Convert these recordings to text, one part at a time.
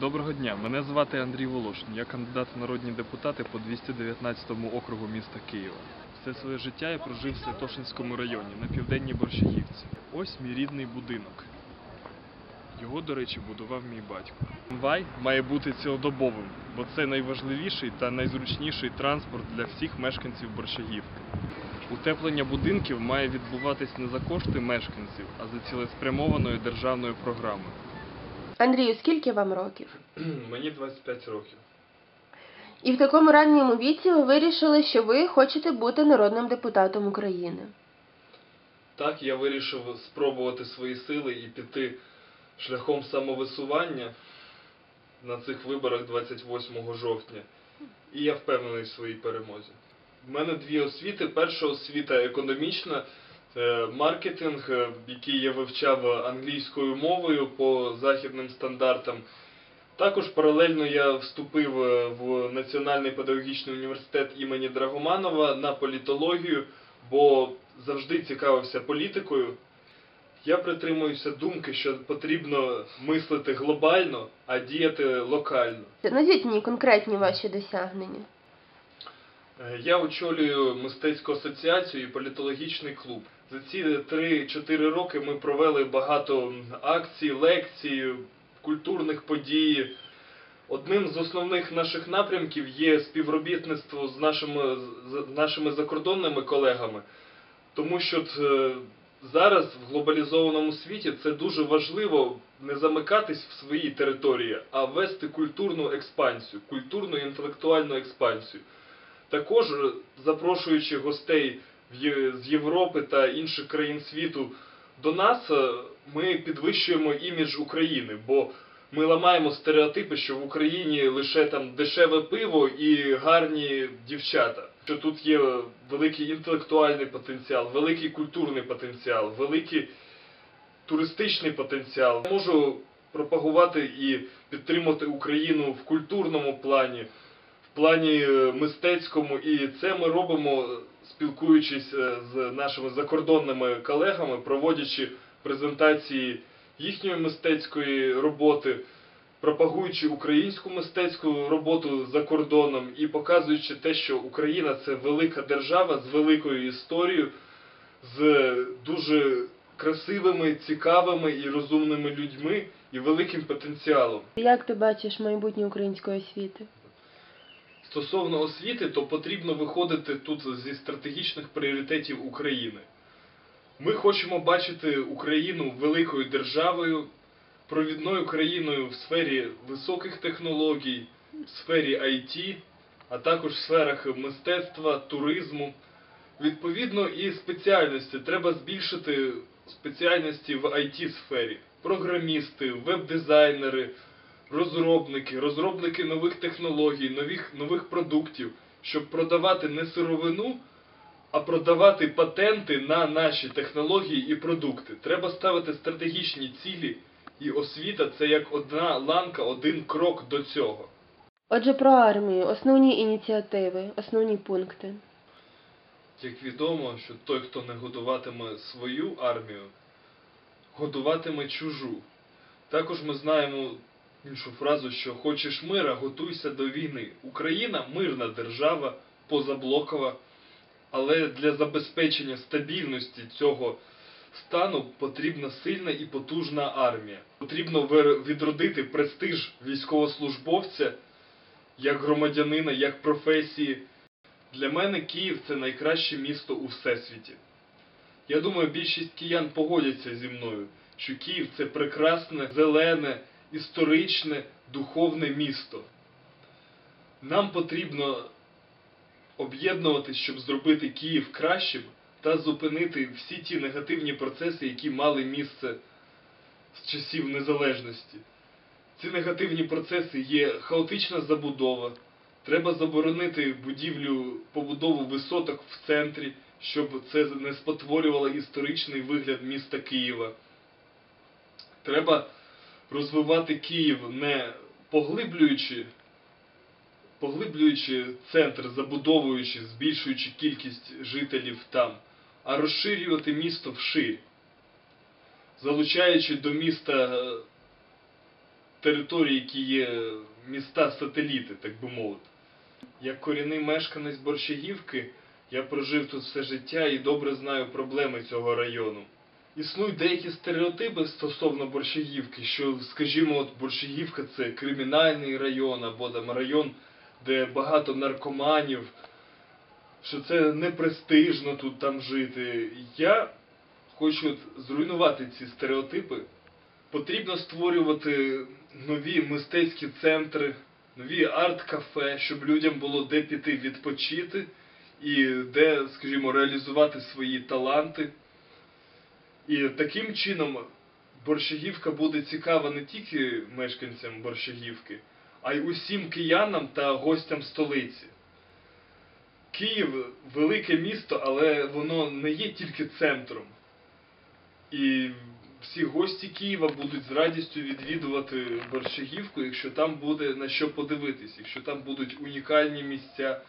Доброго дня, мене звати Андрій Волошин. Я кандидат в народні депутати по 219 округу міста Києва. Все своє життя я прожив в Святошинському районі на південній Борщагівці. Ось мій рідний будинок. Його, до речі, будував мій батько. Трамвай має бути цілодобовим, бо це найважливіший та найзручніший транспорт для всіх мешканців Борщагівки. Утеплення будинків має відбуватись не за кошти мешканців, а за цілеспрямованою державною програмою. Андрію, скільки вам років? Мені 25 років. І в такому ранньому віці ви вирішили, що ви хочете бути народним депутатом України. Так, я вирішив спробувати свої сили і піти шляхом самовисування на цих виборах 28 жовтня. І я впевнений в своїй перемозі. У мене дві освіти. Перша освіта економічна, маркетинг, е, який я вивчав англійською мовою по західним стандартам. Також паралельно я вступив е, в Національний педагогічний університет імені Драгоманова на політологію, бо завжди цікавився політикою. Я притримуюся думки, що потрібно мислити глобально, а діяти локально. Назвіть мені конкретні ваші досягнення. Е, Я очолюю мистецьку асоціацію і політологічний клуб. За ці 3-4 роки ми провели багато акцій, лекцій, культурних подій. Одним з основних наших напрямків є співробітництво з нашими, з нашими закордонними колегами, тому що е, зараз в глобалізованому світі це дуже важливо не замикатись в своїй території, а вести культурну експансію, культурну і інтелектуальну експансію. Також запрошуючи гостей з Європи та інших країн світу до нас, е, ми підвищуємо імідж України, бо ми ламаємо стереотипи, що в Україні лише там дешеве пиво і гарні дівчата. Що тут є великий інтелектуальний потенціал, великий культурний потенціал, великий туристичний потенціал. Я можу пропагувати і підтримати Україну в культурному плані, плані е, мистецькому, і це ми робимо, е, спілкуючись е, з нашими закордонними колегами, проводячи презентації їхньої мистецької роботи, пропагуючи українську мистецьку роботу за кордоном і показуючи те, що Україна це велика держава з великою історією, з дуже красивими, цікавими і розумними людьми і великим потенціалом. Як ти бачиш майбутнє української освіти? Стосовно освіти, то потрібно виходити тут зі стратегічних пріоритетів України. Ми хочемо бачити Україну великою державою, провідною країною в сфері високих технологій, в сфері IT, а також в сферах мистецтва, туризму. Відповідно, і спеціальності треба збільшити спеціальності в IT сфері. Програмісти, веб-дизайнери, розробники, розробники нових технологій, нових, нових продуктів, щоб продавати не сировину, а продавати патенти на наші технології і продукти. Треба ставити стратегічні цілі, і освіта це як одна ланка, один крок до цього. Отже, про армію, основні ініціативи, основні пункти. Як відомо, що той, хто не годуватиме свою армію, годуватиме чужу. Також ми знаємо іншу фразу, що хочеш мира, готуйся до війни. Україна мирна держава, позаблокова, але для забезпечення стабільності цього стану потрібна сильна і потужна армія. Потрібно відродити престиж військовослужбовця як громадянина, як професії. Для мене Київ це найкраще місто у всесвіті. Я думаю, більшість киян погодяться зі мною, що Київ це прекрасне, зелене, історичне, духовне місто. Нам потрібно об'єднуватись, щоб зробити Київ кращим та зупинити всі ті негативні процеси, які мали місце з часів незалежності. Ці негативні процеси є хаотична забудова. Треба заборонити будівлю побудову висоток в центрі, щоб це не спотворювало історичний вигляд міста Києва. Треба розвивати Київ не поглиблюючи, поглиблюючи центр, забудовуючи, збільшуючи кількість жителів там, а розширювати місто вширь, залучаючи до міста е, територій, які є міста-сателіти, так би мовити. Як корінний мешканець Борщагівки, я прожив тут все життя і добре знаю проблеми цього району. Існують деякі стереотипи стосовно Борщагівки, що, скажімо, от Борщагівка це кримінальний район, або там район, де багато наркоманів, що це непрестижно тут там жити. Я хочу зруйнувати ці стереотипи. Потрібно створювати нові мистецькі центри, нові арт-кафе, щоб людям було де піти відпочити і де, скажімо, реалізувати свої таланти. І таким чином Борщагівка буде цікава не тільки мешканцям Борщагівки, а й усім киянам та гостям столиці. Київ велике місто, але воно не є тільки центром. І всі гості Києва будуть з радістю відвідувати Борщагівку, якщо там буде на що подивитись, якщо там будуть унікальні місця.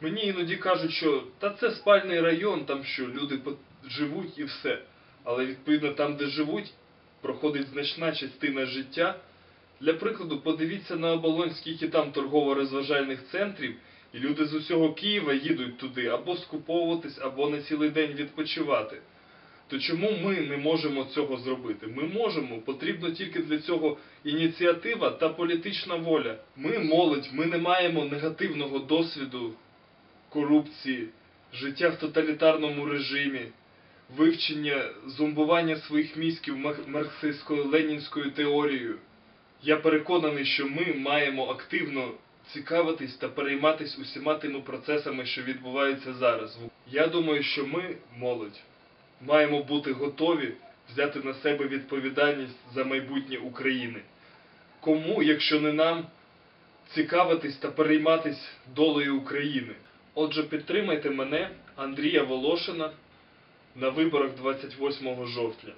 Мені іноді кажуть, що та це спальний район, там що люди живуть і все. Але відповідно там, де живуть, проходить значна частина життя. Для прикладу, подивіться на оболонь, скільки там торгово-розважальних центрів, і люди з усього Києва їдуть туди або скуповуватись, або на цілий день відпочивати. То чому ми не можемо цього зробити? Ми можемо, потрібно тільки для цього ініціатива та політична воля. Ми молодь, ми не маємо негативного досвіду корупції, життя в тоталітарному режимі, вивчення зомбування своїх мізків марксистсько-ленінською теорією. Я переконаний, що ми маємо активно цікавитись та перейматись усіма тими процесами, що відбуваються зараз. Я думаю, що ми, молодь, маємо бути готові взяти на себе відповідальність за майбутнє України. Кому, якщо не нам, цікавитись та перейматись долею України? Отже, підтримайте мене, Андрія Волошина, на виборах 28 жовтня.